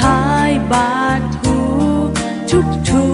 ขายบาทหูทุกทุก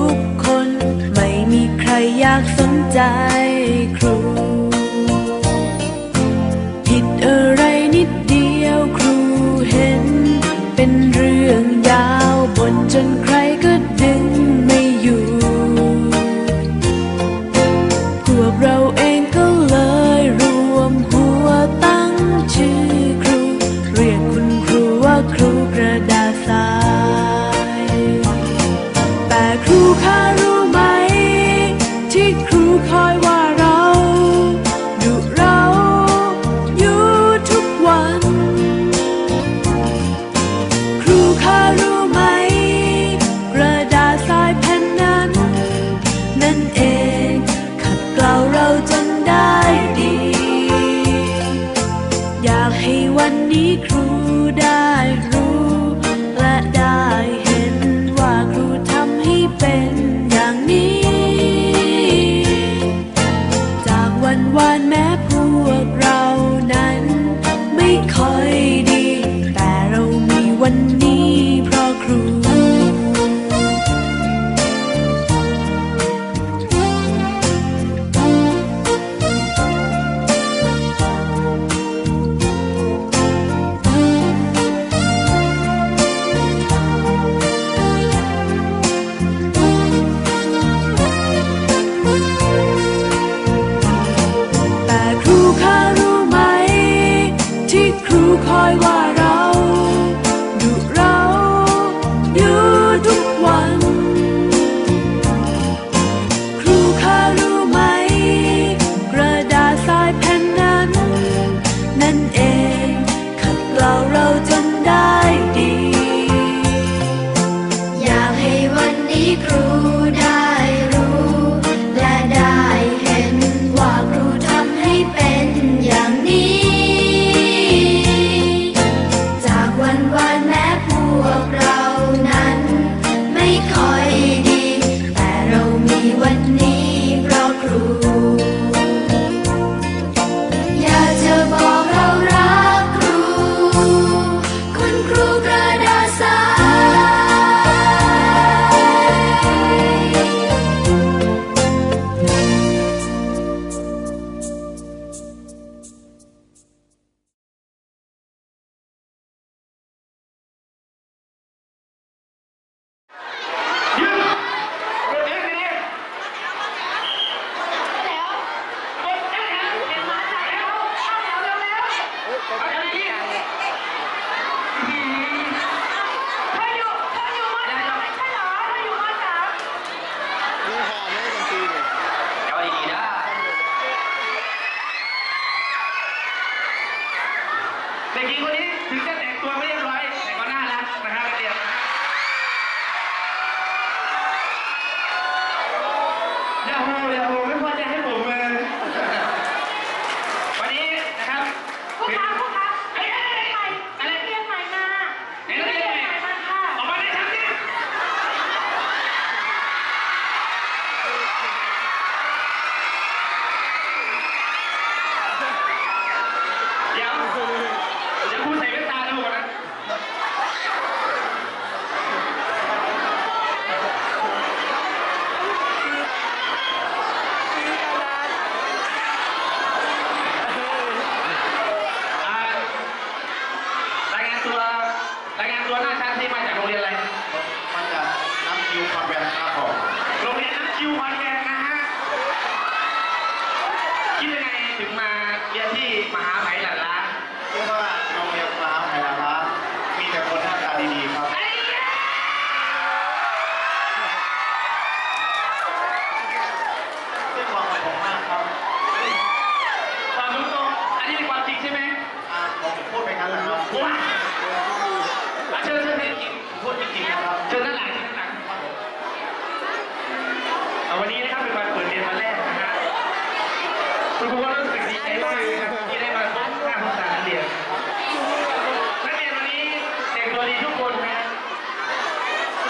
why, why?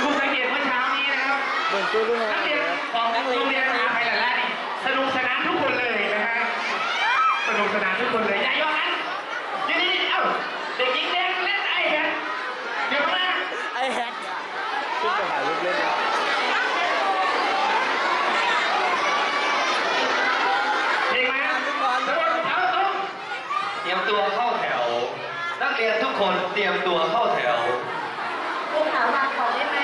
คุณสังเกตเมื่อเช้านี้นะครับนักเรียนของโรงเรียนมหาไทยหลายๆนี่สนุกสนานทุกคนเลยนะฮะสนุกสนานทุกคนเลยยาย้อนั้นยืนนี่เอ้าเด็กหญิงแดงเล่นไอแฮกเดี๋ยวมาไอแฮกขึ้นไปถ่ายรูกเล่นนะเด็กมาทุกคนเอาตุ้เตรียมตัวเข้าแถว นักเรียนทุกคนเตรียมตัวเข้าแถว ภูเขาบางขอได้ไหม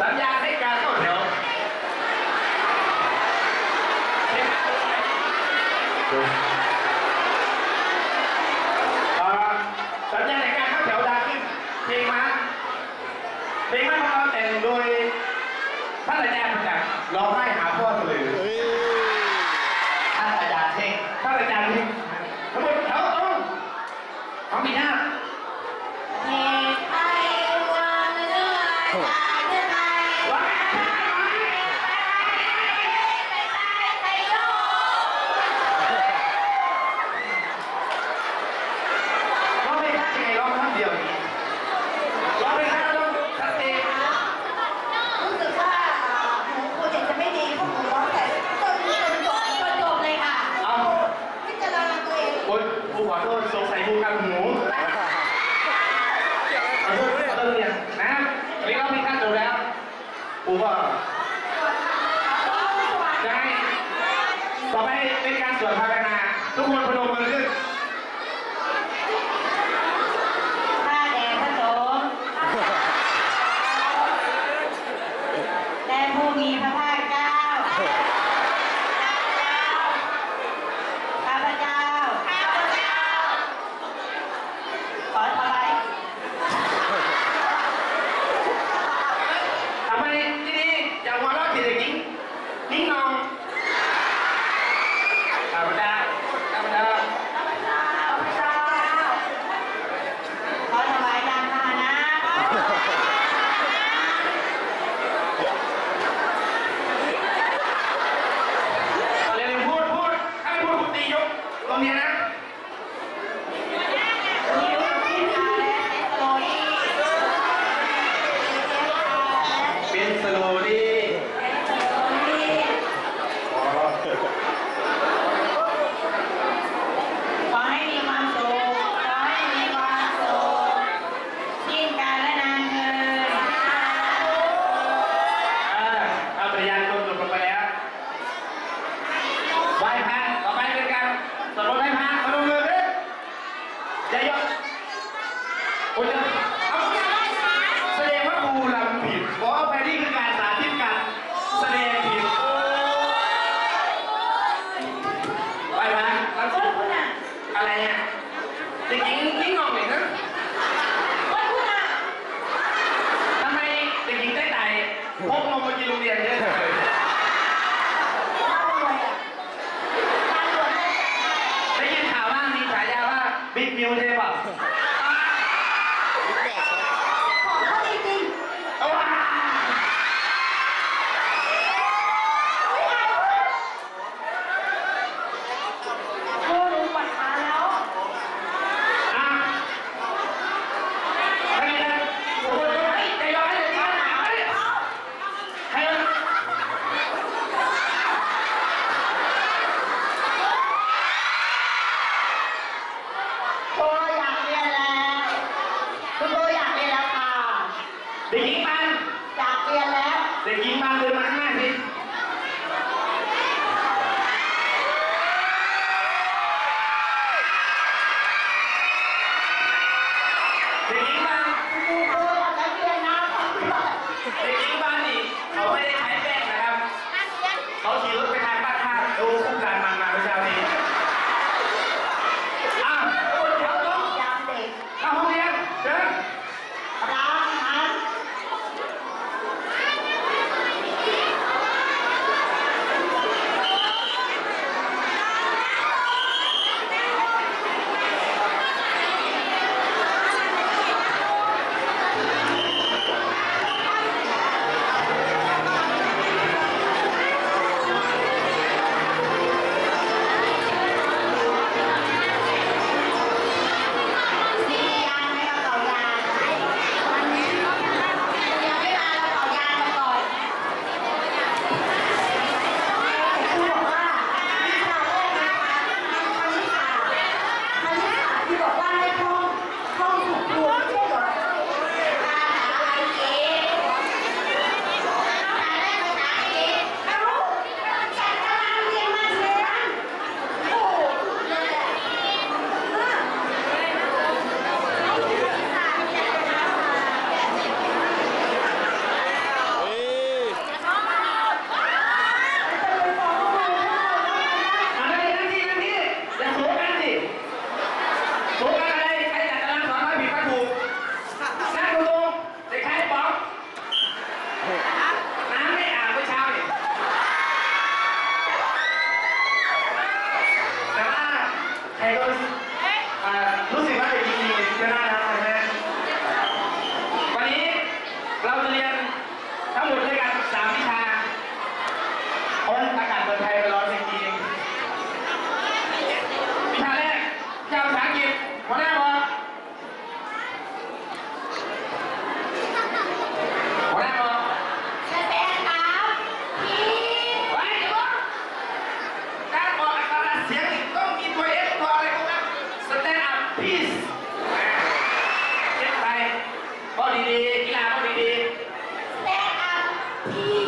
สัญญาณให้การข้าวเหนียวสัญญาณในการข้าวเหนียวดังขึ้นเพลงมันเพลงมันของเราแต่งโดย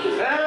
Yeah.